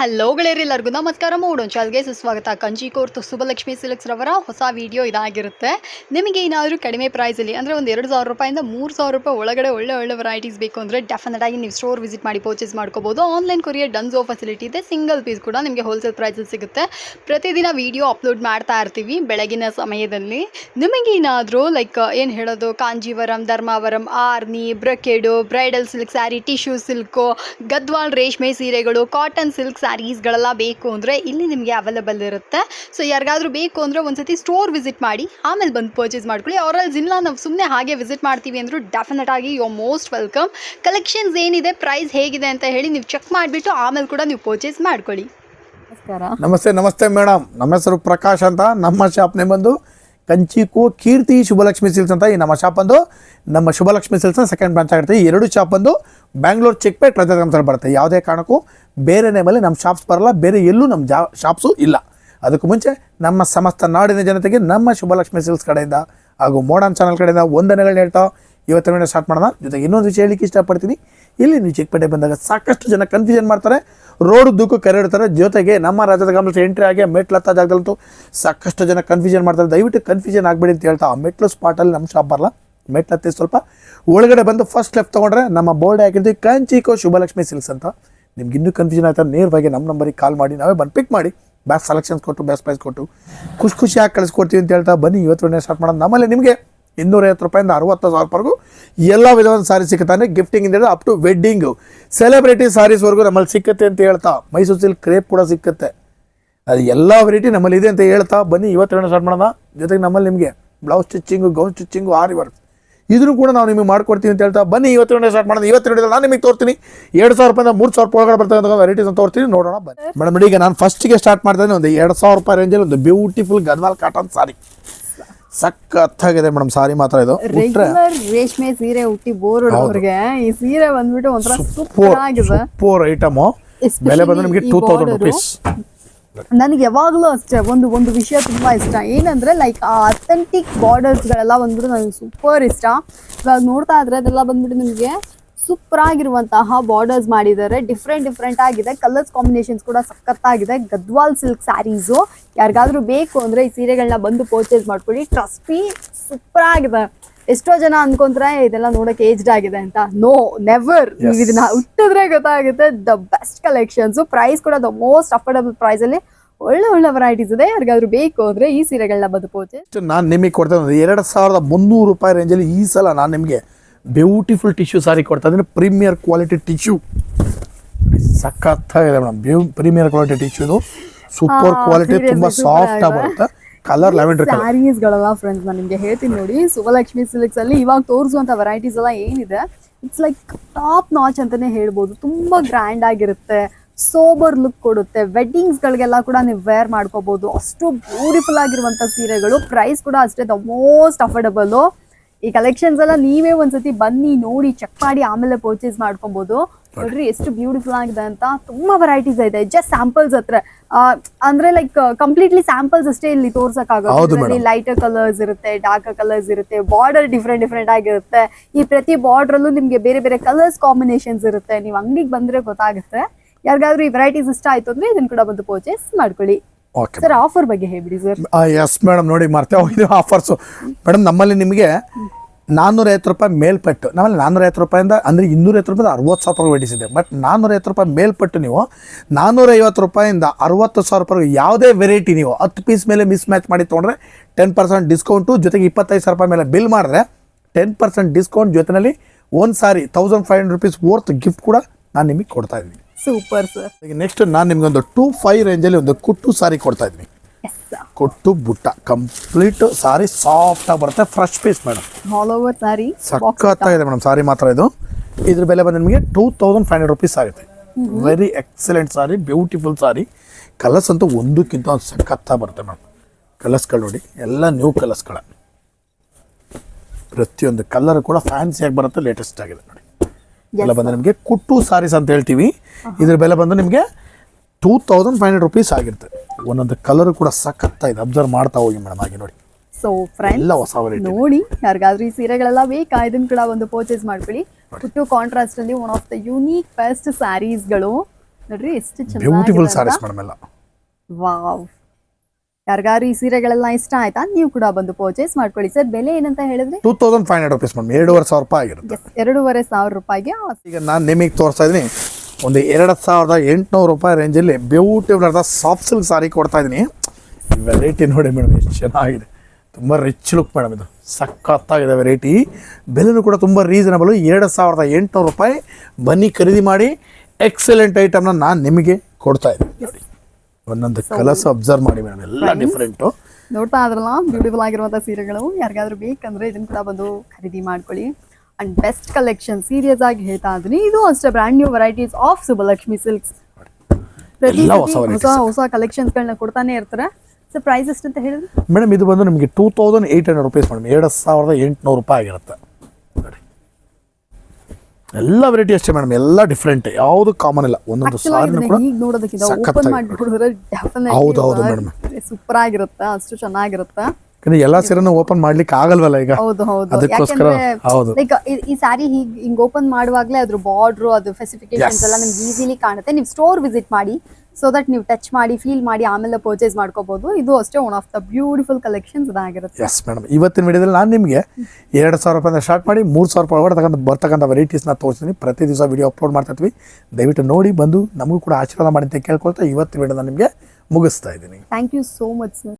Hello ಗೆಳೆಯರೆಲ್ಲರಿಗೂ ನಮಸ್ಕಾರ. ಮೂಡೊಂಚಾಲ್ಗೆ ಸುಸ್ವಾಗತ. ಕಂಚಿ ತು ಸುಬಲಕ್ಷ್ಮಿ ಸಿಲ್ಕ್ಸ್ ರವರ ಹೊಸ ವಿಡಿಯೋ ಇದಾಗಿರುತ್ತೆ. ನಿಮಗೆ ಏನಾದರೂ ಕಡಿಮೆ ಪ್ರೈಸಲ್ಲಿ ಅಂದರೆ ಒಂದು ಎರಡು ಸಾವಿರ ರೂಪಾಯಿಂದ ಮೂರು ಸಾವಿರ ರೂಪಾಯಿ ಒಳಗಡೆ ಒಳ್ಳೆ ಒಳ್ಳೆ ವೆರೈಟೀಸ್ ಬೇಕು ಅಂದರೆ ಡೆಫಿನೆಟ್ ಆಗಿ ನೀವು ಸ್ಟೋರ್ ವಿಸಿಟ್ ಮಾಡಿ ಪರ್ಚೇಸ್ ಮಾಡ್ಕೋಬೋದು. ಆನ್ಲೈನ್ ಕೊರಿಯರ್ ಡನ್ಸೋ ಫೆಸಿಲಿಟಿ ಇದೆ. ಸಿಂಗಲ್ ಪೀಸ್ ಕೂಡ ನಿಮಗೆ ಹೋಲ್ಸೇಲ್ ಪ್ರೈಸಲ್ಲಿ ಸಿಗುತ್ತೆ. ಪ್ರತಿದಿನ ವಿಡಿಯೋ ಅಪ್ಲೋಡ್ ಮಾಡ್ತಾ ಇರ್ತೀವಿ ಬೆಳಗಿನ ಸಮಯದಲ್ಲಿ. ನಿಮಗೇನಾದರೂ ಲೈಕ್ ಏನು ಹೇಳೋದು? Kanjeevaram, Dharmavaram, Arni brocade bridal silk sari tissue silk Gadwal ರೇಷ್ಮೆ ಸೀರೆಗಳು ಕಾಟನ್ ಸಿಲ್ಕ್ ಸ್ಯಾರೀಸ್ಗಳೆಲ್ಲ ಬೇಕು ಅಂದರೆ ಇಲ್ಲಿ ನಿಮಗೆ ಅವೈಲೇಬಲ್ ಇರುತ್ತೆ. ಸೊ ಯಾರಿಗಾದ್ರೂ ಬೇಕು ಅಂದರೆ ಒಂದ್ಸತಿ ಸ್ಟೋರ್ ವಿಸಿಟ್ ಮಾಡಿ ಆಮೇಲೆ ಬಂದು ಪರ್ಚೇಸ್ ಮಾಡ್ಕೊಳ್ಳಿ. ಅವರಲ್ಲಿ ಜಿಲ್ಲಾ ನಾವು ಸುಮ್ಮನೆ ಹಾಗೆ ವಿಸಿಟ್ ಮಾಡ್ತೀವಿ ಅಂದರೂ ಡೆಫಿನೆಟ್ ಆಗಿ ಯು ಮೋಸ್ಟ್ ವೆಲ್ಕಮ್ ಕಲೆಕ್ಷನ್ಸ್ ಏನಿದೆ ಪ್ರೈಸ್ ಹೇಗಿದೆ ಅಂತ ಹೇಳಿ ನೀವು ಚೆಕ್ ಮಾಡಿಬಿಟ್ಟು ಆಮೇಲೆ ಕೂಡ ನೀವು ಪರ್ಚೇಸ್ ಮಾಡ್ಕೊಳ್ಳಿ. ನಮಸ್ಕಾರ. ನಮಸ್ತೆ ನಮಸ್ತೆ ಮೇಡಮ್. ನಮ್ಮ ಹೆಸರು ಪ್ರಕಾಶ್ ಅಂತ. ನಮ್ಮ ಶಾಪ್ನೇ ಬಂದು ಕಂಚಿಕು ಕೀರ್ತಿ ಶುಭಲಕ್ಷ್ಮಿ ಸಿಲ್ಸ್ ಅಂತ ಈ ನಮ್ಮ ಶಾಪ್ ಬಂದು, ನಮ್ಮ ಶುಭಲಕ್ಷ್ಮಿ ಸಿಲ್ಸ್ನ ಸೆಕೆಂಡ್ ಬ್ರಾಂಚ್ ಆಗಿರುತ್ತೆ. ಈ ಎರಡು ಶಾಪ್ ಬಂದು ಬ್ಯಾಂಗ್ಳೂರ್ ಚಿಕ್ಕಪೇಟ್ ರಜಾಗಂತಲ್ಲಿ ಬರುತ್ತೆ. ಯಾವುದೇ ಕಾರಣಕ್ಕೂ ಬೇರೆ ನೇಮಲ್ಲಿ ನಮ್ಮ ಶಾಪ್ಸ್ ಬರಲ್ಲ, ಬೇರೆ ಎಲ್ಲೂ ನಮ್ಮ ಜಾ ಶಾಪ್ಸು ಇಲ್ಲ. ಅದಕ್ಕೂ ಮುಂಚೆ ನಮ್ಮ ಸಮಸ್ತ ನಾಡಿನ ಜನತೆಗೆ ನಮ್ಮ ಶುಭಲಕ್ಷ್ಮಿ ಸಿಲ್ಸ್ ಕಡೆಯಿಂದ ಹಾಗೂ ಮೋಡನ್ ಚಾನಲ್ ಕಡೆಯಿಂದ ವಂದನೆಗಳನ್ನ ಹೇಳ್ತಾ ಇವತ್ತಿನ ಸ್ಟಾರ್ಟ್ ಮಾಡೋಣ. ಜೊತೆಗೆ ಇನ್ನೊಂದು ವಿಷಯ ಹೇಳಿಕ್ಕೆ ಇಷ್ಟಪಡ್ತೀನಿ. ಇಲ್ಲಿ ನೀವು ಚಿಕ್ಕಪೇಟೆ ಬಂದಾಗ ಸಾಕಷ್ಟು ಜನ ಕನ್ಫ್ಯೂಷನ್ ಮಾಡ್ತಾರೆ. ರೋಡ್ ಉದ್ದಕ್ಕೂ ಕರೆಡ್ತಾರೆ ಜೊತೆಗೆ ನಮ್ಮ ರಾಜ್ಯದ ಕಾಂಗ್ರೆಸ್ ಎಂಟ್ರಿ ಆಗಿ ಮೆಟ್ಲು ಹತ್ತ ಜಾಗದಲ್ಲಂತೂ ಸಾಕಷ್ಟು ಜನ ಕನ್ಫ್ಯೂಷನ್ ಮಾಡ್ತಾರೆ. ದಯವಿಟ್ಟು ಕನ್ಫ್ಯೂಷನ್ ಆಗಬೇಡಿ ಅಂತ ಹೇಳ್ತಾ ಆ ಮೆಟ್ಲು ಸ್ಪಾಟಲ್ಲಿ ನಮ್ಮ ಶಾಪ್ ಬರಲ್ಲ ಮೆಟ್ಲು ಹತ್ತಿ ಸ್ವಲ್ಪ ಒಳಗಡೆ ಬಂದು ಫಸ್ಟ್ ಲೆಫ್ಟ್ ತೊಗೊಂಡ್ರೆ ನಮ್ಮ ಬೋರ್ಡ್ ಹಾಕಿರ್ತೀವಿ ಕಂಚಿಕೋ ಶುಭಲಕ್ಷ್ಮಿ ಸಿಲ್ಸ್ ಅಂತ. ನಿಮ್ಗೆ ಇನ್ನೂ ಕನ್ಫ್ಯೂಷನ್ ಆಯ್ತಾ? ನೇರವಾಗಿ ನಮ್ಮ ನಂಬರಿಗೆ ಕಾಲ್ ಮಾಡಿ. ನಾವೇ ಬಂದು ಪಿಕ್ ಮಾಡಿ. ಬ್ಯಾಸ್ಟ್ ಸೆಲೆಕ್ಷನ್ಸ್ ಕೊಟ್ಟು ಬೆಸ್ಟ್ ಪ್ರೈಸ್ ಕೊಟ್ಟು. ಖುಷಿ ಖುಷಿಯಾಗಿ ಕಳಿಸ್ಕೊಡ್ತೀವಿ ಅಂತ ಹೇಳ್ತಾ ಬನ್ನಿ. ಇವತ್ತು ಸ್ಟಾರ್ಟ್ ಮಾಡೋದು ನಮ್ಮಲ್ಲಿ ನಿಮಗೆ ಇನ್ನೂರೈವತ್ತು ರೂಪಾಯಿಂದ ಅರವತ್ತು ಸಾವಿರವರೆಗೂ ಎಲ್ಲ ವಿಧವಾದ ಸಾರಿ ಸಿಕ್ಕುತ್ತಾನೆ ಗಿಫ್ಟಿಂಗ್ ಇಂದ ಅಪ್ ಟು ವೆಡ್ಡಿಂಗು ಸೆಲೆಬ್ರಿಟಿ ಸಾರೀಸ್ವರೆಗೂ ನಮ್ಮಲ್ಲಿ ಸಿಕ್ಕತ್ತೆ ಅಂತ ಹೇಳ್ತಾ, ಮೈಸೂರು ಸಿಲ್ಕ್ ಕ್ರೇಪ್ ಕೂಡ ಸಿಕ್ಕತ್ತೆ. ಅದು ಎಲ್ಲ ವೆರೈಟಿ ನಮ್ಮಲ್ಲಿ ಇದೆ ಅಂತ ಹೇಳ್ತಾ, ಬನ್ನಿ ಇವತ್ತು ಸ್ಟಾರ್ಟ್ ಮಾಡೋಣ. ಜೊತೆಗೆ ನಮ್ಮಲ್ಲಿ ನಿಮಗೆ blouse stitching gown stitching aari work ಇದನ್ನು ಕೂಡ ನಾವು ನಿಮಗೆ ಮಾಡ್ಕೊಡ್ತೀವಿ ಅಂತ ಹೇಳ್ತಾ, ಬನ್ನಿ ಇವತ್ತು ಸ್ಟಾರ್ಟ್ ಮಾಡೋಣ. ಇವತ್ತು ವಿಡಿಯೋದಲ್ಲಿ ನಾನು ನಿಮಗೆ ತೋರ್ತೀನಿ. ಎರಡು ಸಾವಿರ ರೂಪಾಯಿಂದ ಮೂರು ಸಾವಿರ ರೂಪಾಯಿ ಒಳಗಡೆ ಬರ್ತಕ್ಕಂಥ ವೆರೈಟೀಸ್ ತೋರ್ತೀನಿ. ನೋಡೋಣ, ಬನ್ನಿ. ಮೇಡಮ್ ಈಗ ನಾನು ಫಸ್ಟಿಗೆ ಸ್ಟಾರ್ಟ್ ಮಾಡ್ತಾನೆ ಒಂದು ಎರಡು ಸಾವಿರ ರೂಪಾಯಿ ರೇಂಜಲ್ಲಿ ಒಂದು ಬ್ಯೂಟಿಫುಲ್ ಗದ್ವಾಲ್ ಕಾಟನ್ ಸಾರಿ ಸಖತ್ತಾಗಿದೆ ಮೇಡಮ್ ಸಾರಿ ಮಾತ್ರ ಇದು. ರೆಗ್ಯುಲರ್ ರೇಷ್ಮೆ ಸೀರೆ ಉಟ್ಟಿ ಬೋರ್ ಹೊಡೋರ್ಗೆ ಈ ಸೀರೆ ಬಂದ್ಬಿಟ್ಟು ಒಂಥರ ಸೂಪರ್ ಆಗಿದೆ. ಸೂಪರ್ ಐಟಮ್ ಬೆಲೆ ಬಂದ್ರೆ ನಿಮಗೆ ಟೂ ತೌಸಂಡ್. ರುಪೀಸ್ ನನಗೆ ಯಾವಾಗಲೂ ಅಷ್ಟೇ ಒಂದು ಒಂದು ವಿಷಯ ತುಂಬಾ ಇಷ್ಟ. ಏನಂದ್ರೆ ಲೈಕ್ ಆ ಅಥೆಂಟಿಕ್ ಬಾರ್ಡರ್ಸ್ಗಳೆಲ್ಲ ಬಂದ್ಬಿಟ್ಟು ನನಗೆ ಸೂಪರ್ ಇಷ್ಟ. ಇವಾಗ ನೋಡ್ತಾ ಇದ್ರೆ ಅದೆಲ್ಲ ಬಂದ್ಬಿಟ್ಟು ನಿಮಗೆ ಸೂಪರ್ ಆಗಿರುವಂತಹ ಬಾರ್ಡರ್ಸ್ ಮಾಡಿದ್ದಾರೆ. ಡಿಫ್ರೆಂಟ್ ಡಿಫ್ರೆಂಟ್ ಆಗಿದೆ. ಕಲರ್ಸ್ ಕಾಂಬಿನೇಷನ್ಸ್ ಕೂಡ ಸಖತ್ತಾಗಿದೆ. ಗದ್ವಾಲ್ ಸಿಲ್ಕ್ ಸ್ಯಾರೀಸು ಯಾರಿಗಾದ್ರೂ ಬೇಕು ಅಂದ್ರೆ ಈ ಸೀರೆಗಳನ್ನ ಬಂದು ಪರ್ಚೇಸ್ ಮಾಡ್ಕೊಳ್ಳಿ. ಟ್ರಸ್ಟ್ ಮೀ ಸೂಪರ್ ಆಗಿದೆ. ಎಷ್ಟೋ ಜನ ಅನ್ಕೊಂತಾರೆ ಇದೆಲ್ಲ ನೋಡಕ್ಕೆ ಏಜ್ಡ್ ಆಗಿದೆ ಅಂತ. ನೋ ನೆವರ್ ನೀವು ಇದನ್ನ ಹುಟ್ಟಿದ್ರೆ ಗೊತ್ತಾಗುತ್ತೆ. ದ ಬೆಸ್ಟ್ ಕಲೆಕ್ಷನ್ಸ್ ಪ್ರೈಸ್ ಕೂಡ ದ ಮೋಸ್ಟ್ ಅಫೋರ್ಡಬಲ್ ಪ್ರೈಸ್ ಅಲ್ಲಿ ಒಳ್ಳೆ ಒಳ್ಳೆ ವೆರೈಟೀಸ್ ಇದೆ. ಯಾರಿಗಾದ್ರೂ ಬೇಕು ಅಂದ್ರೆ ಈ ಸೀರೆಗಳನ್ನ ಬಂದು ಪರ್ಚೇಸ್ ನಾನು ನಿಮಗೆ ಕೊಡ್ತೇನೆ ಎರಡು ಸಾವಿರದ ಮುನ್ನೂರು ರೂಪಾಯಿ ರೇಂಜಲ್ಲಿ ಈ ಸಲ ನಾನು ನಿಮಗೆ ಬ್ಯೂಟಿಫುಲ್ ಟಿಶ್ಯೂ ಸಾರಿ ಕೊಡ್ತಾ ಪ್ರೀಮಿಯರ್ ಕ್ವಾಲಿಟಿ ಟಿಶ್ಯೂ. ಸಖತ್ತಾಗಿದೆ ಮೇಡಮ್. ಬ್ಯೂ ಪ್ರೀಮಿಯರ್ ಕ್ವಾಲಿಟಿ ಟಿಶ್ಯೂ ಇದು. ಸೂಪರ್ ಕ್ವಾಲಿಟಿ ತುಂಬ ಸಾಫ್ಟ್. ಆಗಿ ಬರುತ್ತೆ. ಕಲರ್ ಲ್ಯಾವೆಂಡರ್ ಸ್ಯಾರೀಸ್ ಗಳಲ್ಲ ಫ್ರೆಂಡ್ಸ್ ನಾನು ನಿಮಗೆ ಹೇಳ್ತೀನಿ ನೋಡಿ. ಸುವಲಕ್ಷ್ಮಿ ಸಿಲ್ಕ್ಸ್ ಅಲ್ಲಿ ಇವಾಗ ತೋರಿಸುವಂತ ವೆರೈಟೀಸ್ ಎಲ್ಲ ಏನಿದೆ ಇಟ್ಸ್ ಲೈಕ್ ಟಾಪ್ ನಾಚ್ ಅಂತಾನೆ ಹೇಳ್ಬೋದು. ತುಂಬಾ ಗ್ರ್ಯಾಂಡ್ ಆಗಿರುತ್ತೆ. ಸೋಬರ್ ಲುಕ್ ಕೊಡುತ್ತೆ. ವೆಡ್ಡಿಂಗ್ಸ್ ಗಳಿಗೆಲ್ಲ ಕೂಡ ನೀವು ವೇರ್ ಮಾಡ್ಕೋಬಹುದು ಅಷ್ಟು ಬ್ಯೂಟಿಫುಲ್ ಆಗಿರುವಂತ ಸೀರೆಗಳು. ಪ್ರೈಸ್ ಕೂಡ ಅಷ್ಟೇ ದ ಮೋಸ್ಟ್ ಅಫೋರ್ಡಬಲ್ ಈ ಕಲೆಕ್ಷನ್ಸ್ ಎಲ್ಲ ನೀವೇ ಒಂದ್ಸತಿ ಬನ್ನಿ ನೋಡಿ ಚೆಕ್ ಮಾಡಿ ಆಮೇಲೆ ಪರ್ಚೇಸ್ ಮಾಡ್ಕೊಬಹುದು ನೋಡ್ರಿ ಎಷ್ಟು ಬ್ಯೂಟಿಫುಲ್ ಆಗಿದೆ ಅಂತ. ತುಂಬಾ ವೆರೈಟೀಸ್ ಇದೆ. ಜಸ್ಟ್ ಸ್ಯಾಂಪಲ್ಸ್ ಹತ್ರ. ಆ, ಅಂದ್ರೆ ಲೈಕ್ ಕಂಪ್ಲೀಟ್ಲಿ ಸ್ಯಾಂಪಲ್ಸ್ ಅಷ್ಟೇ ಇಲ್ಲಿ ತೋರ್ಸಕ್ ತೋರ್ಸಕ್ಕಾಗುತ್ತೆ ಲೈಟರ್ ಕಲರ್ಸ್ ಇರುತ್ತೆ ಡಾರ್ಕ್ ಕಲರ್ಸ್ ಇರುತ್ತೆ ಬಾರ್ಡರ್ ಡಿಫ್ರೆಂಟ್ ಡಿಫ್ರೆಂಟ್ ಆಗಿರುತ್ತೆ. ಈ ಪ್ರತಿ ಬಾರ್ಡರ್ ಅಲ್ಲೂ ನಿಮ್ಗೆ ಬೇರೆ ಬೇರೆ ಕಲರ್ಸ್ ಕಾಂಬಿನೇಷನ್ಸ್ ಇರುತ್ತೆ. ನೀವು ಅಂಗಡಿಗೆ ಬಂದ್ರೆ ಗೊತ್ತಾಗುತ್ತೆ. ಯಾರಿಗಾದ್ರೂ ಈ ವೆರೈಟೀಸ್ ಇಷ್ಟ ಆಯ್ತು ಅಂದ್ರೆ ಇದನ್ನ ಕೂಡ ಬಂದು ಪರ್ಚೇಸ್ ಮಾಡ್ಕೊಳ್ಳಿ. ಓಕೆ ಸರ್ ಆಫರ್ ಬಗ್ಗೆ ಹೇಳ್ಬಿಡಿ ಸರ್ ಎಸ್ ಮೇಡಮ್ ನೋಡಿ ಮರ್ತೆ ಹೋಗಿದ್ದೀವಿ ಆಫರ್ಸು ಮೇಡಮ್ ನಮ್ಮಲ್ಲಿ ನಿಮಗೆ ನಾನ್ನೂರೈವತ್ತು ರೂಪಾಯಿ ಮೇಲ್ಪಟ್ಟು ನಮ್ಮಲ್ಲಿ ನಾನ್ನೂರೈವತ್ತು ರೂಪಾಯಿಂದ ಅಂದರೆ ಇನ್ನೂರೈವತ್ತು ರೂಪಾಯಿಂದ ಅರವತ್ತು ಸಾವಿರ ರೂಪಾಯಿ ವೆಡಿಸಿದೆ ಬಟ್ ನಾನ್ನೂರೈವತ್ತು ರೂಪಾಯಿ ಮೇಲ್ಪಟ್ಟು ನೀವು ನಾನ್ನೂರೈವತ್ತು ರೂಪಾಯಿಂದ ಅರವತ್ತು ಸಾವಿರ ರೂಪಾಯಿ ಯಾವುದೇ ವೆರೈಟಿ ನೀವು ಹತ್ತು ಪೀಸ್ ಮೇಲೆ ಮಿಸ್ ಮ್ಯಾಚ್ ಮಾಡಿ ತೊಗೊಂಡ್ರೆ ಟೆನ್ ಪರ್ಸೆಂಟ್ ಡಿಸ್ಕೌಂಟು ಜೊತೆಗೆ ಇಪ್ಪತ್ತೈದು ಸಾವಿರ ರೂಪಾಯಿ ಮೇಲೆ ಬಿಲ್ ಮಾಡಿದ್ರೆ ಟೆನ್ ಪರ್ಸೆಂಟ್ ಡಿಸ್ಕೌಂಟ್ ಜೊತೆಯಲ್ಲಿ ಒಂದು ಸಾರಿ thousand five hundred rupees worth gift ಕೂಡ ನಾನು ನಿಮಗೆ ಕೊಡ್ತಾ ಇದ್ದೀನಿ. ಸೂಪರ್ ಸರ್ ನೆಕ್ಸ್ಟ್ ನಾನು ನಿಮಗೆ ಒಂದು ಟೂ ಫೈವ್ ರೇಂಜಲ್ಲಿ ಒಂದು ಕುಟ್ಟು ಸಾರಿ ಕೊಡ್ತಾ ಇದ್ದೀನಿ. ಕೊಟ್ಟು ಬುಟ್ಟ ಕಂಪ್ಲೀಟ್ ಸಾರಿ ಸಾಫ್ಟ್ ಆಗಿ ಬರುತ್ತೆ fresh piece madam all over sari ಸಖತ್ತಾಗಿದೆ ಮೇಡಮ್ ಸಾರಿ ಮಾತ್ರ ಇದು. ಇದ್ರ ಬೆಲೆ ಬಂದು ನಿಮಗೆ two thousand five hundred rupees ಆಗುತ್ತೆ very excellent sari beautiful sari. Colours ಅಂತೂ ಒಂದಕ್ಕಿಂತ ಒಂದು ಸಖತ್ತಾಗಿ ಬರುತ್ತೆ ಮೇಡಮ್ ಕಲರ್ಸ್ಗಳು ನೋಡಿ ಎಲ್ಲ ನ್ಯೂ ಕಲರ್ಸ್ಗಳ ಪ್ರತಿಯೊಂದು ಕಲರ್ ಕೂಡ ಫ್ಯಾನ್ಸಿಯಾಗಿ ಬರುತ್ತೆ ಲೇಟೆಸ್ಟ್ ಆಗಿದೆ ನೋಡಿ. ಬೆಲೆ ಬಂದು ನಿಮಗೆ ಕುಟ್ಟು ಸಾರೀಸ್ ಅಂತ ಹೇಳ್ತೀವಿ. ಇದ್ರ ಬೆಲೆ ಬಂದು ನಿಮಗೆ two thousand five hundred rupees ಆಗಿರುತ್ತೆ. ಒಂದೊಂದು ಕಲರ್ ಕೂಡ ಸಖತ್ತಾಗಿದೆ ಅಬ್ಸರ್ವ್ ಮಾಡ್ತಾ ಹೋಗಿ ಮೇಡಮ್ ಹಾಗೆ ನೋಡಿ. ಸೊ ಫ್ರೆಂಡ್ ಎಲ್ಲ ಹೊಸ ನೋಡಿ ಯಾರಿಗಾದ್ರೂ ಈ ಸೀರೆಗಳೆಲ್ಲ ಬೇಕಾ? ಇದನ್ನ ಕೂಡ ಒಂದು ಪರ್ಚೇಸ್ ಮಾಡ್ಕೊಳ್ಳಿ. ಕುಟ್ಟು ಕಾಂಟ್ರಾಸ್ಟ್ ಅಲ್ಲಿ one of the unique best ಸ್ಯಾರೀಸ್ಗಳು ನೋಡ್ರಿ ಎಷ್ಟು ಬ್ಯೂಟಿಫುಲ್ ಸ್ಯಾರೀಸ್. ಮೇಡಮ್ ಎಲ್ಲ. ವಾವ್ ಯಾರಿಗಾರು ಈ ಸೀರೆಗಳೆಲ್ಲ ಇಷ್ಟ ಆಯ್ತಾ? ನೀವು ಕೂಡ ಬಂದು ಪರ್ಚೇಸ್ ಮಾಡ್ಕೊಳ್ಳಿ. ಸರ್ ಬೆಲೆ ಏನಂತ ಹೇಳಿದ್ರೆ? Two thousand five hundred rupees madam. ಎರಡೂವರೆ ಸಾವಿರ ರೂಪಾಯಿ ಆಗಿರುತ್ತೆ. ಎರಡೂವರೆ ಸಾವಿರ ರೂಪಾಯಿಗೆ ಈಗ ನಾನು ನಿಮಗೆ ತೋರಿಸ್ತಾ ಇದ್ದೀನಿ ಒಂದು ಎರಡು ಸಾವಿರದ ಎಂಟುನೂರು ರೂಪಾಯಿ ರೇಂಜಲ್ಲಿ ಬ್ಯೂಟಿಫುಲ್ ಆದ ಸಾಫ್ಟ್ ಸಿಲ್ಕ್ ಸಾರಿ ಕೊಡ್ತಾ ಇದ್ದೀನಿ ವೆರೈಟಿ ನೋಡಿ ಮೇಡಮ್ ಎಷ್ಟು ಚೆನ್ನಾಗಿದೆ. ತುಂಬ ರಿಚ್ ಲುಕ್ ಮೇಡಮ್ ಇದು. ಸಖತ್ತಾಗಿದೆ ವೆರೈಟಿ ಬೆಲೆನೂ ಕೂಡ ತುಂಬ ರೀಸನಬಲ್ ಎರಡು ಸಾವಿರದ ಎಂಟುನೂರು ರೂಪಾಯಿ ಬನ್ನಿ ಖರೀದಿ ಮಾಡಿ. ಎಕ್ಸಲೆಂಟ್ ಐಟಮ್ನ ನಾನು ನಿಮಗೆ ಕೊಡ್ತಾ ಇದ್ದೀನಿ ನೋಡಿ ಒಂದೊಂದು ಕಲರ್ಸ್ ಅಬ್ಸರ್ವ್ ಮಾಡಿ ಮೇಡಮ್ ಎಲ್ಲ ಡಿಫ್ರೆಂಟು ನೋಡ್ತಾ ಇದ್ರಲ್ಲ ಬ್ಯೂಟಿಫುಲ್ ಆಗಿರುವಂಥ ಸೀರೆಗಳು. ಯಾರಿಗಾದ್ರೂ ಬೇಕಂದ್ರೆ ಇದನ್ನ ಕೂಡ ಬಂದು ಖರೀದಿ ಮಾಡ್ಕೊಳ್ಳಿ. ಅಂಡ್ ಬೆಸ್ಟ್ ಕಲೆಕ್ಷನ್ ಸೀರಿಯಸ್ ಆಗಿ ಹೇಳ್ತಾ ಇದ್ದೀನಿ. ಇದು ಅಷ್ಟೇ brand new varieties of Subalakshmi Silks ಪ್ರತಿ ಹೊಸ ಹೊಸ ಹೊಸ ಕಲೆಕ್ಷನ್ಸ್ಗಳನ್ನ ಕೊಡ್ತಾನೆ ಇರ್ತಾರೆ. ಸೊ ಪ್ರೈಸ್ ಎಷ್ಟು ಅಂತ ಹೇಳಿದ್ರೆ? ಮೇಡಮ್ ಇದು ಬಂದು ನಿಮಗೆ two thousand eight hundred rupees madam ಎರಡು ಸಾವಿರದ ಎಂಟುನೂರು ರೂಪಾಯಿ ಆಗಿರುತ್ತೆ. ಎಲ್ಲ ವೆರೈಟಿ ಅಷ್ಟೇ ಮೇಡಮ್ ಎಲ್ಲ ಡಿಫ್ರೆಂಟ್ ಯಾವುದು ಕಾಮನ್ ಇಲ್ಲ. ಒಂದೊಂದು ಸಾರಿನೂ ಕೂಡ ಈಗ ನೋಡೋದಕ್ಕಿಂತ ಓಪನ್ ಸಖತ್ತಾಗಿ ಹೌದು, ಹೌದು madam. ಸೂಪರ್ ಆಗಿರುತ್ತೆ ಅಷ್ಟು ಚೆನ್ನಾಗಿರುತ್ತೆ? ಯಾಕಂದ್ರೆ ಎಲ್ಲ ಸೀರೆನೂ ಓಪನ್ ಮಾಡ್ಲಿಕ್ಕೆ ಆಗಲ್ವಲ್ಲ ಈಗ? ಹೌದು ಹೌದು. ಅದಕ್ಕೋಸ್ಕರ ಹೌದು. ಲೈಕ್ ಈ ಸಾರಿ ಹೀಗ್ ಹಿಂಗ್ ಓಪನ್ ಮಾಡುವಾಗ್ಲೇ ಅದ್ರ ಬಾರ್ಡ್ರು ಅದು ಫೆಸಿಫಿಕೇಶನ್ಸ್ ಎಲ್ಲ ನಿಮ್ಗೆ ಈಸಿಲಿ ಕಾಣುತ್ತೆ. ನೀವು ಸ್ಟೋರ್ ವಿಸಿಟ್ ಮಾಡಿ ಸೊ ದಟ್ ನೀವು ಟಚ್ ಮಾಡಿ ಫೀಲ್ ಮಾಡಿ ಆಮೇಲೆ ಪರ್ಚೇಸ್ ಮಾಡ್ಕೋಬಹುದು ಇದು ಅಷ್ಟೇ one of the beautiful collections ಇದಾಗಿರುತ್ತೆ. ಎಸ್ ಮೇಡಮ್ ಇವತ್ತಿನ ವಿಡಿಯೋದಲ್ಲಿ ನಾನು ನಿಮಗೆ ಎರಡು ಸಾವಿರ ರೂಪಾಯಿಂದ ಸ್ಟಾರ್ಟ್ ಮಾಡಿ ಮೂರು ಸಾವಿರ ರೂಪಾಯಿ ಒಳಗಡೆ ತಗೊಂಡು ಬರ್ತಕ್ಕಂಥ ವೆರೈಟೀಸ್ನ ತೋರಿಸ್ತೀನಿ. ಪ್ರತಿ ದಿವಸ ವಿಡಿಯೋ ಅಪ್ಲೋಡ್ ಮಾಡ್ತಾ ಇರ್ತೀವಿ ದಯವಿಟ್ಟು ನೋಡಿ ಬಂದು ನಮಗೂ ಕೂಡ ಆಶೀರ್ವಾದ ಮಾಡಿ ಅಂತ ಕೇಳ್ಕೊಳ್ತಾ ಇವತ್ತಿನ ವಿಡಿಯೋನ ನಿಮಗೆ ಮುಗಿಸ್ತಾ ಇದ್ದೀನಿ. Thank you so much sir